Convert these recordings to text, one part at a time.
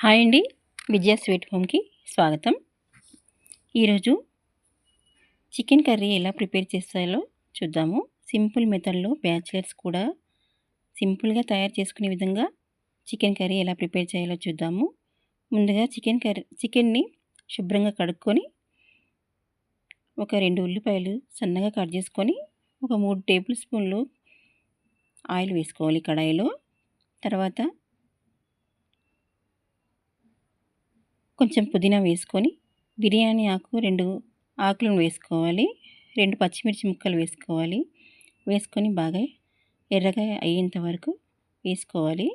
Hi అండి. విజయ sweet హోమ్కి స్వాగతం. ఈరోజు చికెన్ కర్రీ ఎలా ప్రిపేర్ చేస్తాయో చూద్దాము. సింపుల్ మెథడ్లో బ్యాచిలర్స్ కూడా సింపుల్గా తయారు చేసుకునే విధంగా చికెన్ కర్రీ ఎలా ప్రిపేర్ చేయాలో చూద్దాము. ముందుగా చికెన్ కర్రీ చికెన్ని శుభ్రంగా కడుక్కొని ఒక రెండు ఉల్లిపాయలు సన్నగా కట్ చేసుకొని ఒక మూడు టేబుల్ స్పూన్లు ఆయిల్ వేసుకోవాలి కడాయిలో. తర్వాత కొంచెం పుదీనా వేసుకొని బిర్యానీ ఆకు రెండు ఆకులను వేసుకోవాలి. రెండు పచ్చిమిర్చి ముక్కలు వేసుకోవాలి. వేసుకొని బాగా ఎర్రగా అయ్యేంత వరకు వేసుకోవాలి.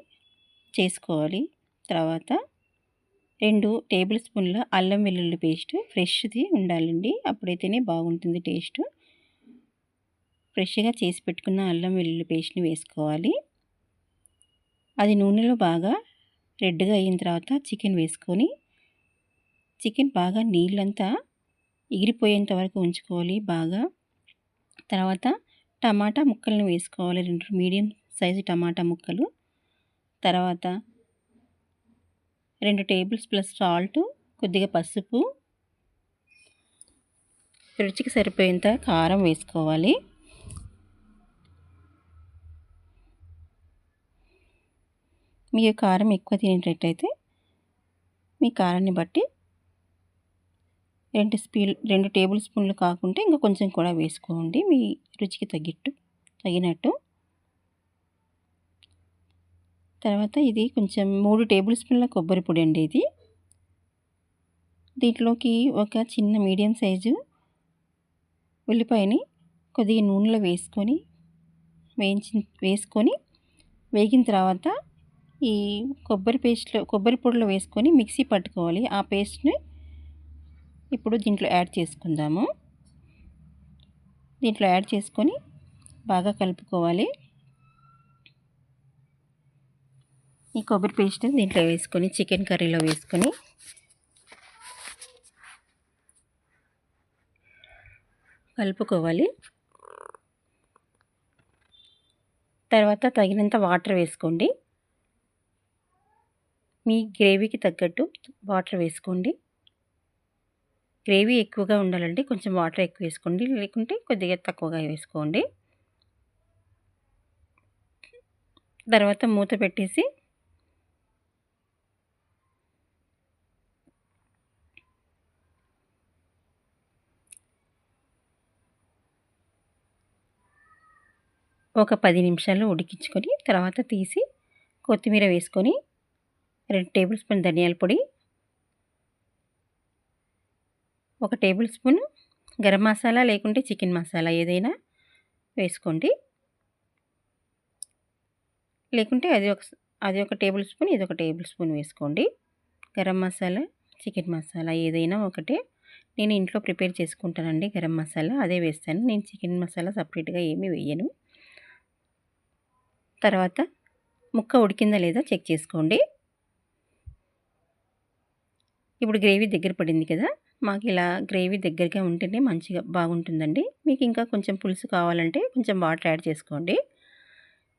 చేసుకోవాలి. తర్వాత రెండు టేబుల్ స్పూన్ల అల్లం వెల్లుల్లి పేస్ట్ ఫ్రెష్ది ఉండాలండి. అప్పుడైతేనే బాగుంటుంది టేస్ట్. ఫ్రెష్గా చేసి పెట్టుకున్న అల్లం వెల్లుల్లి పేస్ట్ని వేసుకోవాలి. అది నూనెలో బాగా రెడ్గా అయిన తర్వాత చికెన్ వేసుకొని చికెన్ బాగా నీళ్ళంతా ఎగిరిపోయేంత వరకు ఉంచుకోవాలి బాగా. తర్వాత టమాటా ముక్కలను వేసుకోవాలి రెండు మీడియం సైజు టమాటా ముక్కలు. తర్వాత రెండు టేబుల్స్ ప్లస్ సాల్ట్ కొద్దిగా పసుపు రుచికి సరిపోయేంత కారం వేసుకోవాలి. మీరు కారం ఎక్కువ తినేటట్టయితే మీ కారాన్ని బట్టి రెండు స్పీ రెండు టేబుల్ స్పూన్లు కాకుంటే ఇంకా కొంచెం కూడా వేసుకోండి. మీ రుచికి తగ్గట్టు తగినట్టు. తర్వాత ఇది కొంచెం మూడు టేబుల్ స్పూన్ల కొబ్బరి పొడి అండి ఇది. దీంట్లోకి ఒక చిన్న మీడియం సైజు ఉల్లిపాయని కొద్దిగా నూనెలో వేసుకొని వేయించి వేసుకొని వేగిన తర్వాత ఈ కొబ్బరి పేస్ట్లో కొబ్బరి పొడిలో వేసుకొని మిక్సీ పట్టుకోవాలి. ఆ పేస్ట్ని ఇప్పుడు దీంట్లో యాడ్ చేసుకుందాము. దీంట్లో యాడ్ చేసుకొని బాగా కలుపుకోవాలి. ఈ కొబ్బరి పేస్ట్ దీంట్లో వేసుకొని చికెన్ కర్రీలో వేసుకొని. కలుపుకోవాలి. తర్వాత తగినంత వాటర్ వేసుకోండి. మీ గ్రేవీకి తగ్గట్టు వాటర్ వేసుకోండి. గ్రేవీ ఎక్కువగా ఉండాలంటే కొంచెం వాటర్ ఎక్కువ వేసుకోండి. లేకుంటే కొద్దిగా తక్కువగా వేసుకోండి. తర్వాత మూత పెట్టేసి ఒక పది నిమిషాలు ఉడికించుకొని తర్వాత తీసి కొత్తిమీర వేసుకొని రెండు టేబుల్ స్పూన్ ధనియాల పొడి ఒక టేబుల్ స్పూన్ గరం మసాలా లేకుంటే చికెన్ మసాలా ఏదైనా వేసుకోండి. లేకుంటే అది ఒక అది ఒక టేబుల్ స్పూన్ ఇది ఒక టేబుల్ స్పూన్ వేసుకోండి. గరం మసాలా చికెన్ మసాలా ఏదైనా ఒకటే. నేను ఇంట్లో ప్రిపేర్ చేసుకుంటానండి గరం మసాలా అదే వేస్తాను. నేను చికెన్ మసాలా సపరేట్గా ఏమీ వేయను. తర్వాత ముక్క ఉడికిందా లేదా చెక్ చేసుకోండి. ఇప్పుడు గ్రేవీ దగ్గర పడింది కదా మాకు ఇలా గ్రేవీ దగ్గరగా ఉంటేనే మంచిగా బాగుంటుందండి. మీకు ఇంకా కొంచెం పులుసు కావాలంటే కొంచెం వాటర్ యాడ్ చేసుకోండి.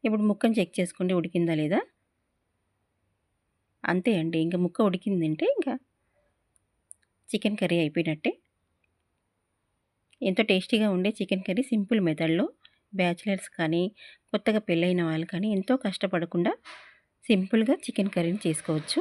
ఇప్పుడు ముక్కను చెక్ చేసుకోండి ఉడికిందా లేదా? అంతే అండి. ఇంకా ముక్క ఉడికిందంటే ఇంకా చికెన్ కర్రీ అయిపోయినట్టే. ఎంతో టేస్టీగా ఉండే చికెన్ కర్రీ సింపుల్ మెథడ్లో బ్యాచిలర్స్ కానీ కొత్తగా పెళ్ళైన వాళ్ళు కానీ ఎంతో కష్టపడకుండా సింపుల్గా చికెన్ కర్రీని చేసుకోవచ్చు.